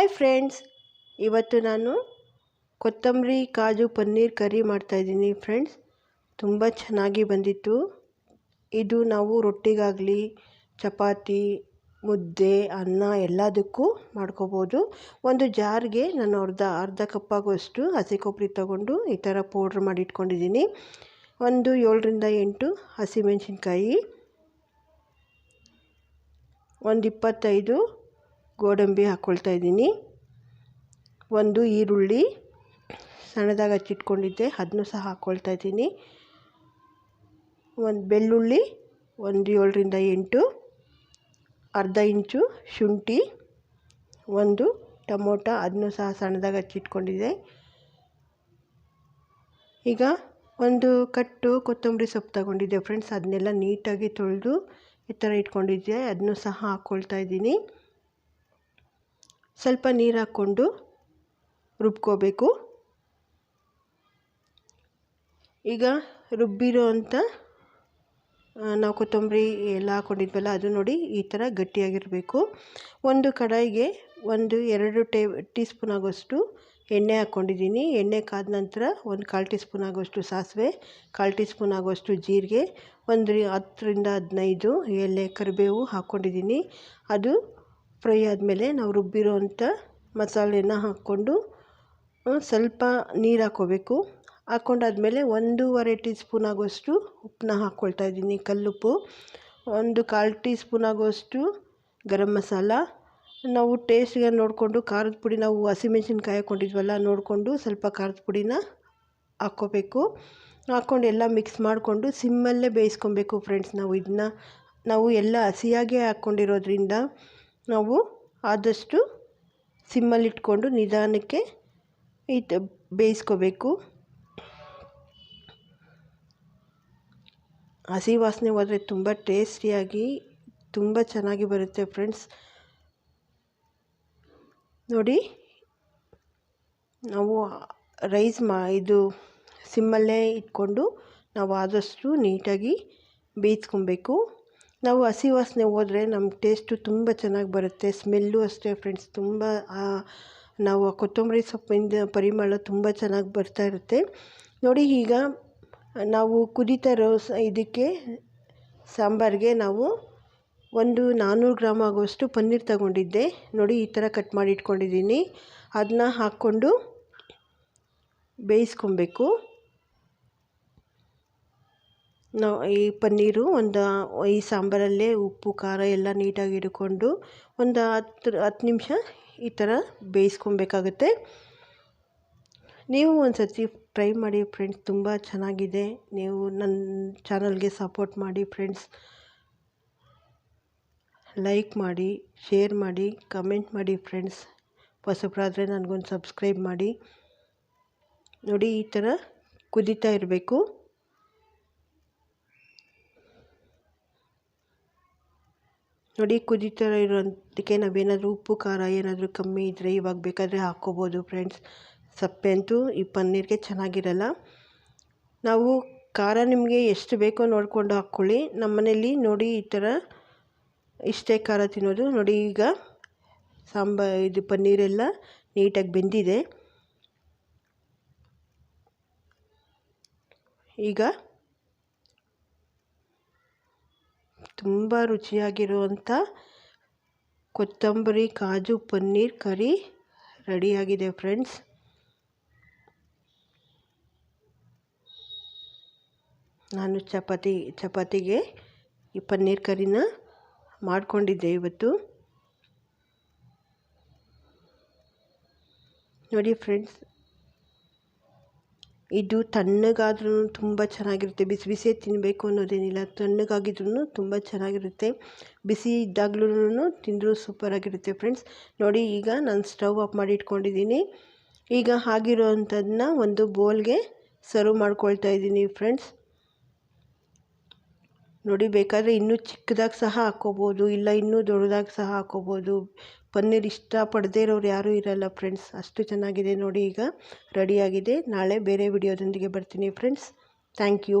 Hi friends ಇವತ್ತು ನಾನು ಕೊತ್ತಂಬರಿ, ಕಾಜು, ಪನ್ನೀರ್ ಕರಿ ಮಾಡ್ತಾಯಿದ್ದೀನಿ ಫ್ರೆಂಡ್ಸ್ ತುಂಬ ಚೆನ್ನಾಗಿ ಬಂದಿತ್ತು. ಇದು ನಾವು ರೊಟ್ಟಿಗಾಗಲಿ, ಚಪಾತಿ, ಮುದ್ದೆ, ಅನ್ನ ಎಲ್ಲದಕ್ಕೂ ಮಾಡ್ಕೋಬೋದು. ಒಂದು ಜಾರ್ಗೆ ನಾನು ಅರ್ಧ ಅರ್ಧ ಕಪ್ಪಾಗುವಷ್ಟು ಹಸಿ ಕೊಬ್ಬರಿ ತಗೊಂಡು ಈ ಥರ ಪೌಡ್ರ್ ಮಾಡಿ ಇಟ್ಕೊಂಡಿದ್ದೀನಿ. ಒಂದು ಏಳರಿಂದ ಎಂಟು ಹಸಿಮೆಣಸಿನ್ಕಾಯಿ, ಒಂದು ಇಪ್ಪತ್ತೈದು ಗೋಡಂಬಿ ಹಾಕ್ಕೊಳ್ತಾ ಇದ್ದೀನಿ. ಒಂದು ಈರುಳ್ಳಿ ಸಣ್ಣದಾಗಿ ಹಚ್ಚಿಟ್ಕೊಂಡಿದ್ದೆ ಅದನ್ನು ಸಹ ಹಾಕ್ಕೊಳ್ತಾ ಇದ್ದೀನಿ. ಒಂದು ಬೆಳ್ಳುಳ್ಳಿ ಒಂದು ಏಳರಿಂದ ಎಂಟು, ಅರ್ಧ ಇಂಚು ಶುಂಠಿ, ಒಂದು ಟೊಮೊಟ ಅದನ್ನು ಸಹ ಸಣ್ಣದಾಗಿ ಹಚ್ಚಿಟ್ಕೊಂಡಿದ್ದೆ. ಈಗ ಒಂದು ಕಟ್ಟು ಕೊತ್ತಂಬರಿ ಸೊಪ್ಪು ತಗೊಂಡಿದ್ದೆ ಫ್ರೆಂಡ್ಸ್ ಅದನ್ನೆಲ್ಲ ನೀಟಾಗಿ ತೊಳೆದು ಈ ಥರ ಇಟ್ಕೊಂಡಿದ್ದೆ ಅದನ್ನು ಸಹ ಹಾಕ್ಕೊಳ್ತಾ ಇದ್ದೀನಿ. ಸ್ವಲ್ಪ ನೀರು ಹಾಕ್ಕೊಂಡು ರುಬ್ಕೋಬೇಕು. ಈಗ ರುಬ್ಬಿರೋ ಅಂಥ ನಾವು ಕೊತ್ತಂಬರಿ ಎಲ್ಲ ಹಾಕ್ಕೊಂಡಿದ್ವಲ್ಲ ಅದು ನೋಡಿ ಈ ಥರ ಗಟ್ಟಿಯಾಗಿರಬೇಕು. ಒಂದು ಕಡಾಯಿಗೆ ಒಂದು ಎರಡು ಟೇ ಟೀ ಸ್ಪೂನ್ ಆಗೋಷ್ಟು ಎಣ್ಣೆ ಹಾಕ್ಕೊಂಡಿದ್ದೀನಿ ಎಣ್ಣೆ ಕಾದ ನಂತರ ಒಂದು ಕಾಲು ಟೀ ಸ್ಪೂನ್ ಆಗೋಷ್ಟು ಸಾಸಿವೆ, ಕಾಲು ಟೀ ಸ್ಪೂನ್ ಆಗೋಷ್ಟು ಜೀರಿಗೆ, ಒಂದು ಹತ್ತರಿಂದ ಹದಿನೈದು ಎಲೆ ಕರಿಬೇವು ಹಾಕ್ಕೊಂಡಿದ್ದೀನಿ ಅದು ಫ್ರೈ ಆದಮೇಲೆ ನಾವು ರುಬ್ಬಿರೋ ಅಂಥ ಮಸಾಲೆನ ಹಾಕ್ಕೊಂಡು ಸ್ವಲ್ಪ ನೀರು ಹಾಕ್ಕೋಬೇಕು. ಹಾಕ್ಕೊಂಡಾದ್ಮೇಲೆ ಒಂದೂವರೆ ಟೀ ಸ್ಪೂನ್ ಆಗೋಷ್ಟು ಉಪ್ಪನ್ನ ಹಾಕ್ಕೊಳ್ತಾ ಇದ್ದೀನಿ. ಕಲ್ಲುಪ್ಪು, ಒಂದು ಕಾಲು ಟೀ ಸ್ಪೂನ್ ಆಗೋಷ್ಟು ಗರಂ ಮಸಾಲ. ನಾವು ಟೇಸ್ಟ್ಗೆ ನೋಡಿಕೊಂಡು ಖಾರದ ಪುಡಿ, ನಾವು ಹಸಿಮೆಣ್ಸಿನ್ಕಾಯಿ ಹಾಕ್ಕೊಂಡಿದ್ವಲ್ಲ, ನೋಡಿಕೊಂಡು ಸ್ವಲ್ಪ ಖಾರದ ಪುಡಿನ ಹಾಕ್ಕೋಬೇಕು. ಹಾಕ್ಕೊಂಡು ಎಲ್ಲ ಮಿಕ್ಸ್ ಮಾಡಿಕೊಂಡು ಸಿಮ್ಮಲ್ಲೇ ಬೇಯಿಸ್ಕೊಬೇಕು ಫ್ರೆಂಡ್ಸ್ ನಾವು ಇದನ್ನ. ನಾವು ಎಲ್ಲ ಹಸಿಯಾಗೇ ಹಾಕ್ಕೊಂಡಿರೋದ್ರಿಂದ ನಾವು ಆದಷ್ಟು ಸಿಮ್ಮಲ್ಲಿಟ್ಕೊಂಡು ನಿಧಾನಕ್ಕೆ ಇದು ಬೇಯಿಸ್ಕೋಬೇಕು. ಹಸಿ ವಾಸನೆ ಹೋದರೆ ತುಂಬ ಟೇಸ್ಟಿಯಾಗಿ, ತುಂಬ ಚೆನ್ನಾಗಿ ಬರುತ್ತೆ ಫ್ರೆಂಡ್ಸ್. ನೋಡಿ, ನಾವು ರೈಸ್ ಮಾ, ಇದು ಸಿಮ್ಮಲ್ಲೇ ಇಟ್ಕೊಂಡು ನಾವು ಆದಷ್ಟು ನೀಟಾಗಿ ಬೇಯಿಸ್ಕೊಬೇಕು. ನಾವು ಹಸಿ ವಾಸನೆ ಹೋದರೆ ನಮ್ಮ ಟೇಸ್ಟು ತುಂಬ ಚೆನ್ನಾಗಿ ಬರುತ್ತೆ, ಸ್ಮೆಲ್ಲು ಅಷ್ಟೇ ಫ್ರೆಂಡ್ಸ್ ತುಂಬ ನಾವು ಕೊತ್ತಂಬರಿ ಸೊಪ್ಪಿಂದ ಪರಿಮಳ ತುಂಬ ಚೆನ್ನಾಗಿ ಬರ್ತಾ ಇರುತ್ತೆ. ನೋಡಿ ಈಗ ನಾವು ಕುದೀತಾ ಇರೋ ಇದಕ್ಕೆ ಸಾಂಬಾರಿಗೆ ನಾವು ಒಂದು ನಾನ್ನೂರು ಗ್ರಾಮ್ ಆಗುವಷ್ಟು ಪನ್ನೀರ್ ತಗೊಂಡಿದ್ದೆ. ನೋಡಿ ಈ ಥರ ಕಟ್ ಮಾಡಿ ಇಟ್ಕೊಂಡಿದ್ದೀನಿ. ಅದನ್ನ ಹಾಕ್ಕೊಂಡು ಬೇಯಿಸ್ಕೊಬೇಕು. ನಾವು ಈ ಪನ್ನೀರು ಒಂದು, ಈ ಸಾಂಬಾರಲ್ಲೇ ಉಪ್ಪು, ಖಾರ ಎಲ್ಲ ನೀಟಾಗಿ ಹಿಡ್ಕೊಂಡು ಒಂದು ಹತ್ತು ಹತ್ತು ನಿಮಿಷ ಈ ಥರ ಬೇಯಿಸ್ಕೊಬೇಕಾಗುತ್ತೆ. ನೀವು ಒಂದು ಸರ್ತಿ ಟ್ರೈ ಮಾಡಿ ಫ್ರೆಂಡ್ಸ್, ತುಂಬ ಚೆನ್ನಾಗಿದೆ. ನೀವು ನನ್ನ ಚಾನಲ್ಗೆ ಸಪೋರ್ಟ್ ಮಾಡಿ ಫ್ರೆಂಡ್ಸ್. ಲೈಕ್ ಮಾಡಿ, ಶೇರ್ ಮಾಡಿ, ಕಮೆಂಟ್ ಮಾಡಿ ಫ್ರೆಂಡ್ಸ್. ಹೊಸಬ್ರಾದರೆ ನನಗೊಂದು ಸಬ್ಸ್ಕ್ರೈಬ್ ಮಾಡಿ. ನೋಡಿ ಈ ಥರ ಕುದೀತಾ ಇರಬೇಕು. ನೋಡಿ ಕುದೀತಾ ಇರೋದಕ್ಕೆ ನಾವೇನಾದರೂ ಉಪ್ಪು, ಖಾರ ಏನಾದರೂ ಕಮ್ಮಿ ಇದ್ದರೆ ಇವಾಗ ಬೇಕಾದರೆ ಹಾಕ್ಕೋಬೋದು ಫ್ರೆಂಡ್ಸ್ ಸಪ್ಪೆ ಅಂತೂ ಈ ಪನ್ನೀರ್ಗೆ ಚೆನ್ನಾಗಿರಲ್ಲ. ನಾವು ಖಾರ ನಿಮಗೆ ಎಷ್ಟು ಬೇಕೋ ನೋಡಿಕೊಂಡು ಹಾಕ್ಕೊಳ್ಳಿ. ನಮ್ಮ ಮನೇಲಿ ನೋಡಿ ಈ ಥರ ಇಷ್ಟೇ ಖಾರ ತಿನ್ನೋದು. ನೋಡಿ ಈಗ ಸಾಂಬಾ, ಇದು ಪನ್ನೀರೆಲ್ಲ ನೀಟಾಗಿ ಬೆಂದಿದೆ. ಈಗ ತುಂಬ ರುಚಿಯಾಗಿರುವಂಥ ಕೊತ್ತಂಬರಿ, ಕಾಜು, ಪನ್ನೀರ್ ಕರಿ ರೆಡಿಯಾಗಿದೆ ಫ್ರೆಂಡ್ಸ್. ನಾನು ಚಪಾತಿ, ಚಪಾತಿಗೆ ಈ ಪನ್ನೀರ್ ಕರಿನ ಮಾಡಿಕೊಂಡಿದ್ದೆ ಇವತ್ತು. ನೋಡಿ ಫ್ರೆಂಡ್ಸ್ ಇದು ತಣ್ಣಗಾದ್ರೂ ತುಂಬ ಚೆನ್ನಾಗಿರುತ್ತೆ. ಬಿಸಿ ಬಿಸಿಯೇ ತಿನ್ನಬೇಕು ಅನ್ನೋದೇನಿಲ್ಲ. ತಣ್ಣಗಾಗಿದ್ರೂ ತುಂಬ ಚೆನ್ನಾಗಿರುತ್ತೆ. ಬಿಸಿ ಇದ್ದಾಗ್ಲೂ ತಿಂದರೂ ಸೂಪರಾಗಿರುತ್ತೆ ಫ್ರೆಂಡ್ಸ್ ನೋಡಿ, ಈಗ ನಾನು ಸ್ಟವ್ ಆಫ್ ಮಾಡಿ ಇಟ್ಕೊಂಡಿದ್ದೀನಿ. ಈಗ ಆಗಿರೋ ಅಂಥದ್ದನ್ನ ಒಂದು ಬೋಲ್ಗೆ ಸರ್ವ್ ಮಾಡ್ಕೊಳ್ತಾ ಇದ್ದೀನಿ ಫ್ರೆಂಡ್ಸ್ ನೋಡಿ, ಬೇಕಾದರೆ ಇನ್ನೂ ಚಿಕ್ಕದಾಗಿ ಸಹ ಹಾಕ್ಕೋಬೋದು, ಇಲ್ಲ ಇನ್ನೂ ದೊಡ್ಡದಾಗಿ ಸಹ ಹಾಕ್ಕೋಬೋದು. ಪನ್ನೀರ್ ಇಷ್ಟಪಡದೇ ಇರೋರು ಯಾರೂ ಇರಲ್ಲ ಫ್ರೆಂಡ್ಸ್ ಅಷ್ಟು ಚೆನ್ನಾಗಿದೆ ನೋಡಿ ಈಗ. ರೆಡಿಯಾಗಿದೆ ನಾಳೆ ಬೇರೆ ವಿಡಿಯೋದೊಂದಿಗೆ ಬರ್ತೀನಿ ಫ್ರೆಂಡ್ಸ್ ಥ್ಯಾಂಕ್ ಯು